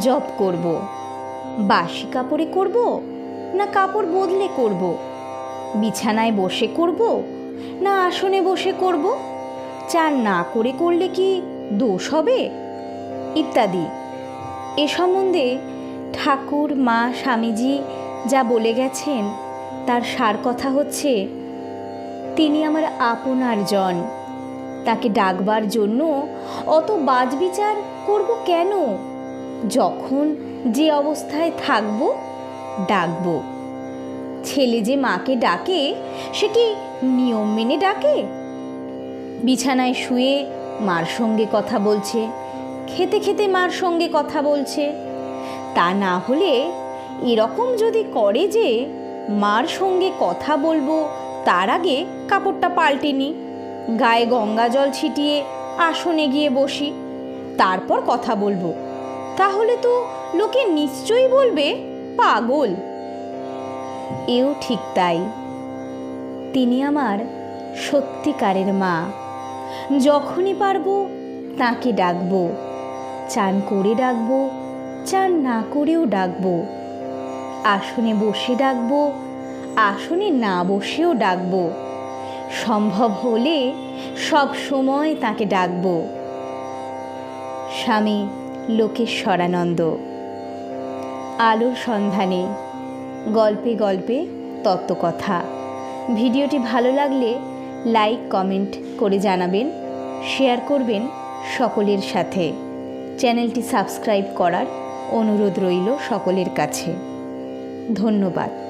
Job করব। বাসি কাপড়ে করব না কাপড় বদলে করব? বিছানায় বসে করব না আসনে বসে করব? চান না করে করলে কি দোষ হবে? ইত্যাদি। এ সম্বন্ধে ঠাকুর, মা, স্বামীজি যা বলে গেছেন, তার সার কথা হচ্ছে, তিনি আমার আপনার জন। তাকে ডাকবার জন্য অত বাজবিচার করব কেন? যখন যে অবস্থায় থাকব, ডাকব। ছেলে যে মাকে ডাকে, সে কি নিয়ম মেনে ডাকে? বিছানায় শুয়ে মার সঙ্গে কথা বলছে, খেতে খেতে মার সঙ্গে কথা বলছে। তা না হলে এরকম যদি করে যে মার সঙ্গে কথা বলব, তার আগে কাপড়টা পাল্টে নিই গায়ে গঙ্গা জল ছিটিয়ে আসনে গিয়ে বসি, তারপর কথা বলব। তাহলে তো লোকে নিশ্চয়ই বলবে, পাগল। এও ঠিক তাই। তিনি আমার সত্যিকারের মা। যখনই পারব তাকে ডাকবো। চান করে ডাকবো, চান না করেও ডাকবো। আসনে বসে ডাকবো, আসনে না বসেও ডাকবো। সম্ভব হলে সব সময় তাকে ডাকবো। স্বামী লোকেশ্বরানন্দ আলোর সন্ধানে, গল্পে গল্পে তত্ত্বকথা। ভিডিওটি ভালো লাগলে লাইক, কমেন্ট করে জানাবেন, শেয়ার করবেন সকলের সাথে। চ্যানেলটি সাবস্ক্রাইব করার অনুরোধ রইল সকলের কাছে। ধন্যবাদ।